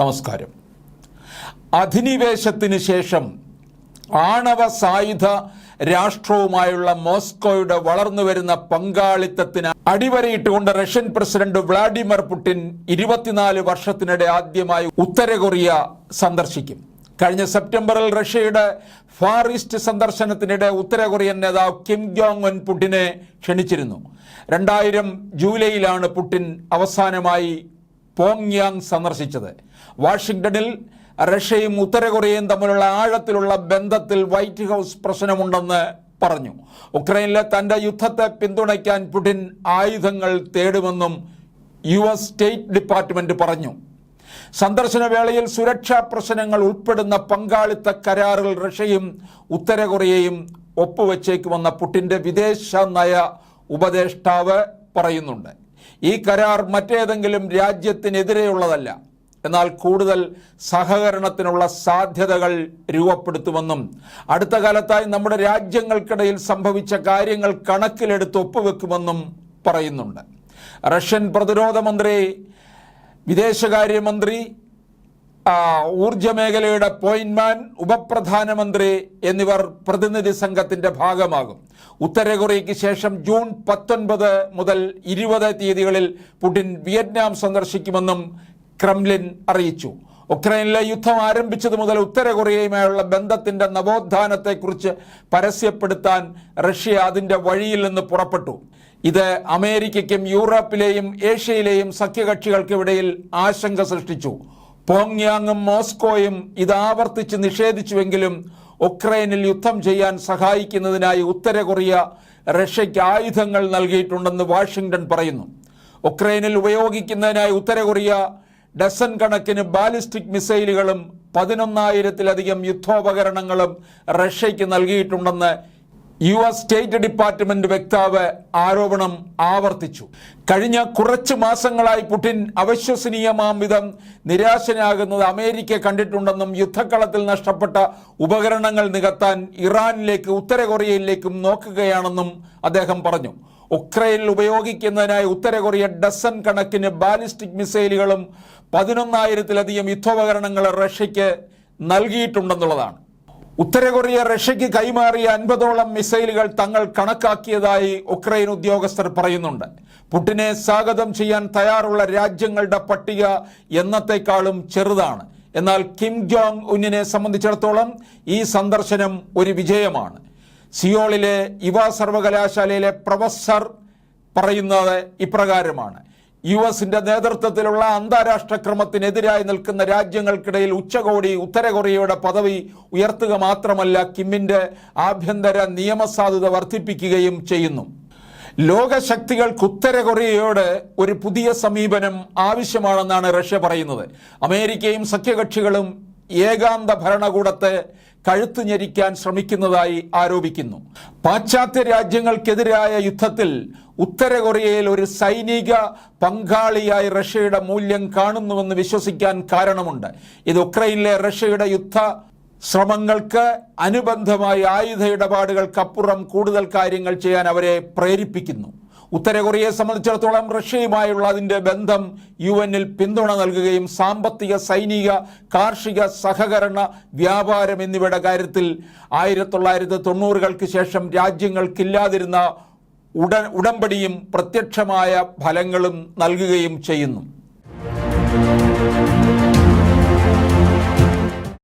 നമസ്കാരം. അധിനിവേശത്തിന് ശേഷം ആണവ സായുധ രാഷ്ട്രവുമായുള്ള മോസ്കോയുടെ വളർന്നുവരുന്ന പങ്കാളിത്തത്തിന് അടിവരയിട്ടുകൊണ്ട് റഷ്യൻ പ്രസിഡന്റ് വ്ളാഡിമിർ പുടിൻ ഇരുപത്തിനാല് വർഷത്തിനിടെ ആദ്യമായി ഉത്തര കൊറിയ സന്ദർശിക്കും. കഴിഞ്ഞ സെപ്റ്റംബറിൽ റഷ്യയുടെ ഫാർ ഈസ്റ്റ് സന്ദർശനത്തിനിടെ ഉത്തര കൊറിയൻ നേതാവ് കിം ജോങ് ഉൻ പുടിനെ ക്ഷണിച്ചിരുന്നു. രണ്ടായിരം ജൂലൈയിലാണ് പുടിൻ അവസാനമായി പോങ്യാങ് സന്ദർശിച്ചത്. വാഷിംഗ്ടണിൽ റഷ്യയും ഉത്തര കൊറിയയും തമ്മിലുള്ള ആഴത്തിലുള്ള ബന്ധത്തിൽ വൈറ്റ് ഹൗസ് പ്രശ്നമുണ്ടെന്ന് പറഞ്ഞു. ഉക്രൈനിലെ തന്റെ യുദ്ധത്തെ പിന്തുണയ്ക്കാൻ പുടിൻ ആയുധങ്ങൾ തേടുമെന്നും യു എസ് സ്റ്റേറ്റ് ഡിപ്പാർട്ട്മെന്റ് പറഞ്ഞു. സന്ദർശന വേളയിൽ സുരക്ഷാ പ്രശ്നങ്ങൾ ഉൾപ്പെടുന്ന പങ്കാളിത്ത കരാറിൽ റഷ്യയും ഉത്തര കൊറിയയും ഒപ്പുവെച്ചേക്കുമെന്ന പുടിന്റെ വിദേശ നയ ഉപദേഷ്ടാവ് പറയുന്നുണ്ട്. ഈ കരാർ മറ്റേതെങ്കിലും രാജ്യത്തിനെതിരെയുള്ളതല്ല. എന്നാൽ കൂടുതൽ സഹകരണത്തിനുള്ള സാധ്യതകൾ രൂപപ്പെടുത്തുമെന്നും അടുത്ത കാലത്തായി നമ്മുടെ രാജ്യങ്ങൾക്കിടയിൽ സംഭവിച്ച കാര്യങ്ങൾ കണക്കിലെടുത്ത് ഒപ്പുവെക്കുമെന്നും പറയുന്നുണ്ട്. റഷ്യൻ പ്രതിരോധ മന്ത്രി വിദേശകാര്യമന്ത്രി ഊർജ മേഖലയുടെ പോയിന്റ്മാൻ ഉപപ്രധാനമന്ത്രി എന്നിവർ പ്രതിനിധി സംഘത്തിന്റെ ഭാഗമാകും. ഉത്തര കൊറിയയ്ക്ക് ശേഷം ജൂൺ പത്തൊൻപത് മുതൽ ഇരുപത് തീയതികളിൽ പുടിൻ വിയറ്റ്നാം സന്ദർശിക്കുമെന്നും ക്രെംലിൻ അറിയിച്ചു. ഉക്രൈനിലെ യുദ്ധം ആരംഭിച്ചത് മുതൽ ഉത്തര കൊറിയയുമായുള്ള ബന്ധത്തിന്റെ നവോത്ഥാനത്തെക്കുറിച്ച് പരസ്യപ്പെടുത്താൻ റഷ്യ അതിന്റെ വഴിയിൽ നിന്ന് പുറപ്പെട്ടു. ഇത് അമേരിക്കയ്ക്കും യൂറോപ്പിലെയും ഏഷ്യയിലെയും സഖ്യകക്ഷികൾക്കിടയിൽ ആശങ്ക സൃഷ്ടിച്ചു. പോങ്യാങ്ങും മോസ്കോയും ഇത് ആവർത്തിച്ച് നിഷേധിച്ചുവെങ്കിലും ഉക്രൈനിൽ യുദ്ധം ചെയ്യാൻ സഹായിക്കുന്നതിനായി ഉത്തര കൊറിയ റഷ്യയ്ക്ക് ആയുധങ്ങൾ നൽകിയിട്ടുണ്ടെന്ന് വാഷിംഗ്ടൺ പറയുന്നു. ഉക്രൈനിൽ ഉപയോഗിക്കുന്നതിനായി ഉത്തര കൊറിയ ഡസൻ കണക്കിന് ബാലിസ്റ്റിക് മിസൈലുകളും പതിനൊന്നായിരത്തിലധികം യുദ്ധോപകരണങ്ങളും റഷ്യയ്ക്ക് നൽകിയിട്ടുണ്ടെന്ന് യു എസ് സ്റ്റേറ്റ് ഡിപ്പാർട്ട്മെന്റ് വക്താവ് ആരോപണം ആവർത്തിച്ചു. കഴിഞ്ഞ കുറച്ച് മാസങ്ങളായി പുടിൻ അവിശ്വസനീയമാം വിധം നിരാശനാകുന്നത് അമേരിക്ക കണ്ടിട്ടുണ്ടെന്നും യുദ്ധക്കളത്തിൽ നഷ്ടപ്പെട്ട ഉപകരണങ്ങൾ നികത്താൻ ഇറാനിലേക്ക് ഉത്തര കൊറിയയിലേക്കും നോക്കുകയാണെന്നും അദ്ദേഹം പറഞ്ഞു. ഉക്രൈനിൽ ഉപയോഗിക്കുന്നതിനായി ഉത്തര കൊറിയ ഡസൻ കണക്കിന് ബാലിസ്റ്റിക് മിസൈലുകളും പതിനൊന്നായിരത്തിലധികം യുദ്ധോപകരണങ്ങൾ റഷ്യയ്ക്ക് നൽകിയിട്ടുണ്ടെന്നുള്ളതാണ്. ഉത്തര കൊറിയ റഷ്യയ്ക്ക് കൈമാറിയ അൻപതോളം മിസൈലുകൾ തങ്ങൾ കണക്കാക്കിയതായി ഉക്രൈൻ ഉദ്യോഗസ്ഥർ പറയുന്നുണ്ട്. പുട്ടിനെ സ്വാഗതം ചെയ്യാൻ തയ്യാറുള്ള രാജ്യങ്ങളുടെ പട്ടിക എന്നത്തെക്കാളും ചെറുതാണ്. എന്നാൽ കിം ജോങ് ഉന്നിനെ സംബന്ധിച്ചിടത്തോളം ഈ സന്ദർശനം ഒരു വിജയമാണ്. സിയോളിലെ യുവ സർവകലാശാലയിലെ പ്രൊഫസർ പറയുന്നത് ഇപ്രകാരമാണ്. യു എസിന്റെ നേതൃത്വത്തിലുള്ള അന്താരാഷ്ട്ര ക്രമത്തിനെതിരായി നിൽക്കുന്ന രാജ്യങ്ങൾക്കിടയിൽ ഉച്ചകോടി ഉത്തര കൊറിയയുടെ പദവി ഉയർത്തുക മാത്രമല്ല കിമ്മിന്റെ ആഭ്യന്തര നിയമസാധുത വർദ്ധിപ്പിക്കുകയും ചെയ്യുന്നു. ലോകശക്തികൾക്ക് ഉത്തര കൊറിയയോട് ഒരു പുതിയ സമീപനം ആവശ്യമാണെന്നാണ് റഷ്യ പറയുന്നത്. അമേരിക്കയും സഖ്യകക്ഷികളും ഏകാന്ത ഭരണകൂടത്തെ കഴുത്തു ഞെരിക്കാൻ ശ്രമിക്കുന്നതായി ആരോപിക്കുന്നു. പാശ്ചാത്യ രാജ്യങ്ങൾക്കെതിരായ യുദ്ധത്തിൽ ഉത്തര കൊറിയയിൽ ഒരു സൈനിക പങ്കാളിയായി റഷ്യയുടെ മൂല്യം കാണുന്നുവെന്ന് വിശ്വസിക്കാൻ കാരണമുണ്ട്. ഇത് ഉക്രൈനിലെ റഷ്യയുടെ യുദ്ധ ശ്രമങ്ങൾക്ക് അനുബന്ധമായി ആയുധ ഇടപാടുകൾക്കപ്പുറം കൂടുതൽ കാര്യങ്ങൾ ചെയ്യാൻ അവരെ പ്രേരിപ്പിക്കുന്നു. ഉത്തര കൊറിയയെ സംബന്ധിച്ചിടത്തോളം റഷ്യയുമായുള്ള അതിന്റെ ബന്ധം യു എന്നിൽ പിന്തുണ നൽകുകയും സാമ്പത്തിക സൈനിക കാർഷിക സഹകരണ വ്യാപാരം എന്നിവയുടെ കാര്യത്തിൽ ആയിരത്തി തൊള്ളായിരത്തി തൊണ്ണൂറുകൾക്ക് ശേഷം രാജ്യങ്ങൾക്കില്ലാതിരുന്ന ഉട ഉടമ്പടിയും പ്രത്യക്ഷമായ ഫലങ്ങളും നൽകുകയും ചെയ്യുന്നു.